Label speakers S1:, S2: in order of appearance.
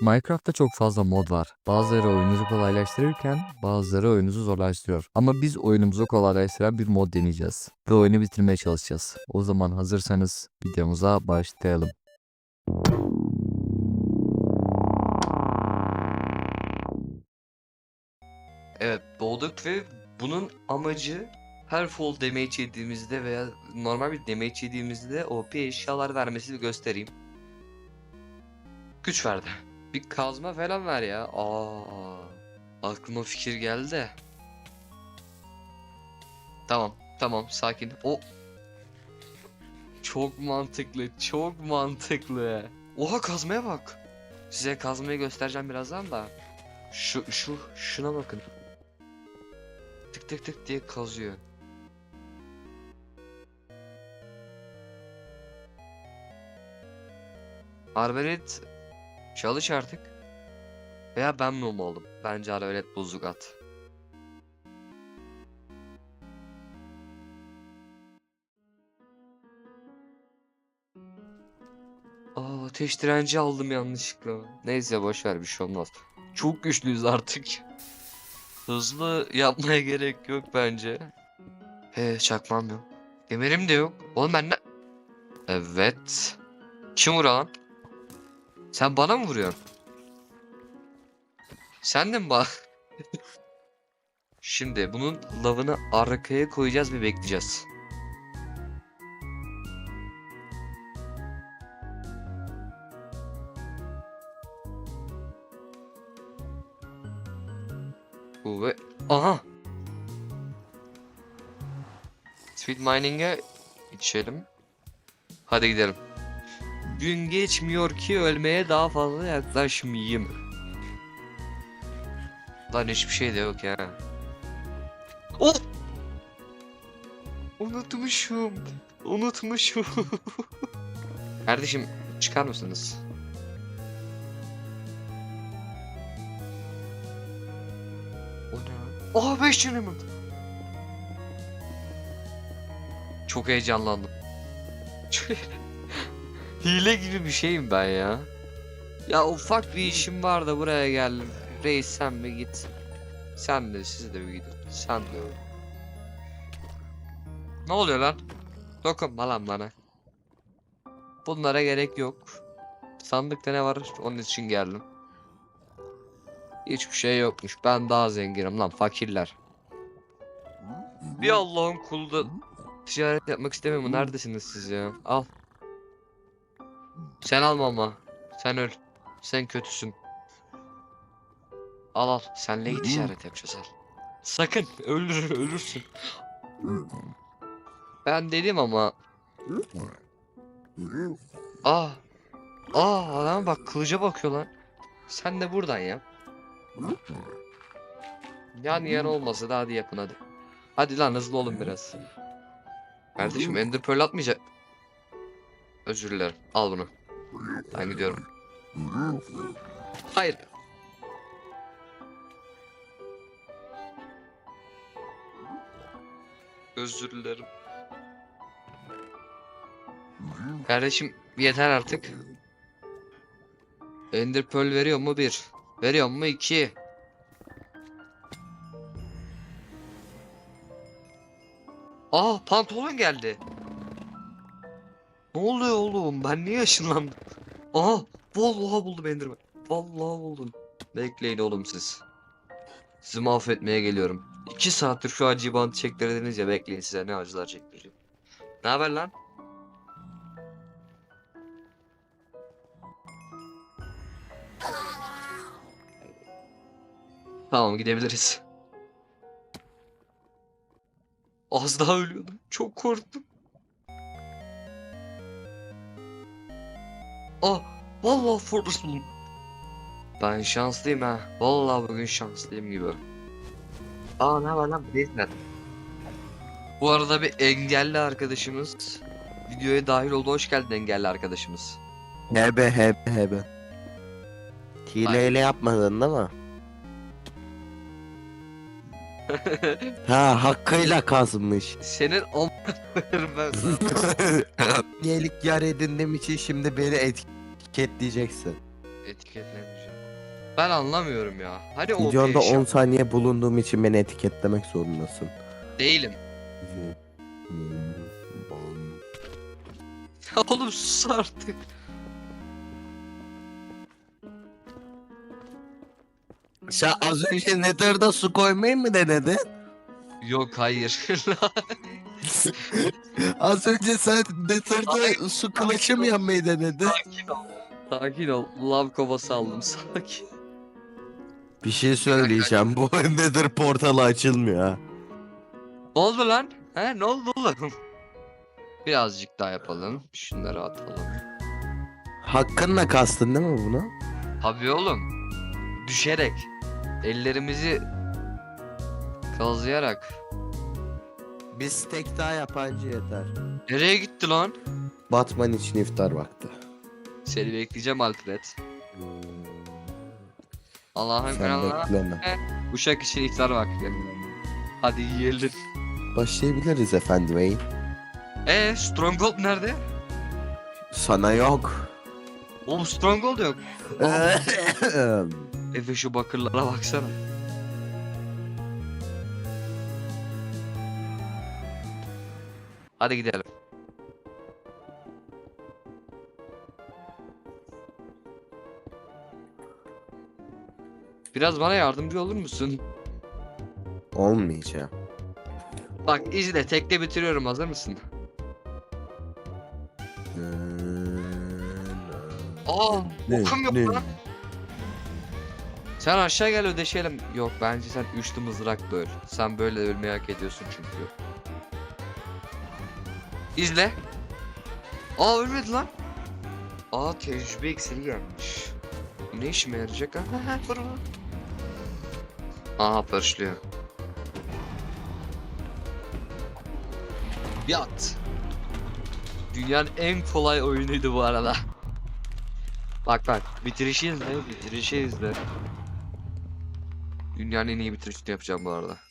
S1: Minecraft'ta çok fazla mod var. Bazıları oyununuzu kolaylaştırırken bazıları oyununuzu zorlaştırıyor. Ama biz oyunumuzu kolaylaştıran bir mod deneyeceğiz. Ve oyunu bitirmeye çalışacağız. O zaman hazırsanız videomuza başlayalım.
S2: Evet doğduk ve bunun amacı her fall damage yediğimizde veya normal bir damage yediğimizde OP eşyalar vermesini göstereyim. Güç verdi. Bir kazma falan ver ya. Aa, aklıma fikir geldi. Tamam, tamam, sakin. O çok mantıklı, çok mantıklı. Oha kazmaya bak. Size kazmayı göstereceğim birazdan da. Şu şu şuna bakın. Tık tık tık diye kazıyor. Arbalet çalış artık. Veya ben mi olmalım? Bence arbalet bozuk at. Aa, ateş direnci aldım yanlışlıkla. Neyse boşver bir şey olmaz. Çok güçlüyüz artık. Hızlı yapmaya gerek yok bence. He çakmam yok. Demirim de yok. Oğlum ben ne... Evet. Kim vuruyor lan? Sen bana mı vuruyorsun? Sen mi bana? Şimdi bunun lavını arkaya koyacağız ve bekleyeceğiz. Ve... Aha! Speed mining'e içelim. Hadi gidelim. Gün geçmiyor ki ölmeye daha fazla yaklaşmayayım. Lan hiçbir şey de yok ya. Oh! Unutmuşum. Unutmuşum. Kardeşim çıkar mısınız? O ne? Oha 5 canım. Çok heyecanlandım. Hile gibi bir şeyim ben ya. Ya ufak bir işim var da buraya geldim. Reis sen mi git. Sen de siz de bir gidin. Sen de. Ne oluyor lan? Dokunma lan bana. Bunlara gerek yok. Sandıkta ne var? Onun için geldim. Hiçbir şey yokmuş. Ben daha zenginim lan fakirler. Bir Allah'ın kulu da ticaret yapmak istemiyorum. Neredesiniz siz ya? Al. Sen alma ama. Sen öl. Sen kötüsün. Al al. Senle iyi ticaret yapacağız al. Sakın ölür ölürsün. Ben dedim ama. Aa. Aa adam bak kılıca bakıyor lan. Sen de buradan yap. Yan yana olmasa da hadi yapın hadi. Hadi lan hızlı olun biraz. Kardeşim Ender Pearl atmayacak. Özür dilerim. Al bunu. Ben gidiyorum. Hayır. Özür dilerim. Kardeşim yeter artık. Ender Pearl veriyor mu? Bir. Veriyor mu? iki. Aa pantolon geldi. Ne oluyor oğlum? Ben niye ışınlandım? Aa vallahi buldum Enderman. Vallahi buldum. Bekleyin oğlum siz. Sizi mahvetmeye geliyorum. İki saattir şu acı bantı çektirdiniz ya bekleyin size ne acılar çektireceğim. Ne haber lan? Tamam gidebiliriz. Az daha ölüyordum. Çok korktum. Ah vallahi Fortress buldum. Ben şanslıyım ha. Vallahi bugün şanslıyım gibi. Aa ne var lan bu değil mi? Bu arada bir engelli arkadaşımız videoya dahil oldu. Hoş geldin engelli arkadaşımız.
S3: Hebe hebe hebe. Hileyle yapmadın değil mi? Ha hakkıyla kazmış.
S2: Senin am ben sana.
S3: Niyelik yar edindiğim için şimdi beni etiketleyeceksin.
S2: Etiketlemeyeceğim. Ben anlamıyorum ya. Hani o
S3: Videonda
S2: eşya-
S3: 10 saniye bulunduğum için beni etiketlemek zorundasın.
S2: Değilim. Oğlum sus artık.
S3: Sen az önce Nether'da su koymayı mı denedin?
S2: Yok hayır.
S3: Az önce sen Nether'da su kılıcı mı yapmayı denedin?
S2: Sakin ol. Sakin ol. Lav kovası aldım sakin.
S3: Bir şey söyleyeceğim. Bu Nether portalı açılmıyor ha.
S2: Ne oldu lan? He ne oldu oğlum? Birazcık daha yapalım. Şunları atalım.
S3: Hakkınla kastın değil mi bunu?
S2: Tabii oğlum. Düşerek. Ellerimizi kazıyarak.
S3: Biz tek daha yapancı yeter.
S2: Nereye gitti lan?
S3: Batman için iftar vakti.
S2: Seni bekleyeceğim Alfred. Allah'ın
S3: Sen
S2: kanalına
S3: bekleme.
S2: uşak için iftar vakti. Hadi yiyelim.
S3: Başlayabiliriz efendi bey.
S2: Ee Stronghold nerede?
S3: Sana yok.
S2: Oğlum Stronghold yok. Efe şu bakırlara baksana. Hadi gidelim. Biraz bana yardımcı olur musun?
S3: Olmayacağım.
S2: Bak izle tekte bitiriyorum hazır mısın? Aa okum yok lan. Sen aşağı gel ödeşelim. Yok bence sen üçlü mızrakla öl. Sen böyle ölmeyi hak ediyorsun çünkü. İzle. Aa ölmedi lan. Aa tecrübe eksili gelmiş. Bu ne işime yarayacak ha? Aha parçalıyor. Yat. Dünyanın en kolay oyunuydu bu arada. Bak bak bitirişi izle bitirişi izle. Dünyanın en iyi bitirişini yapacağım bu arada.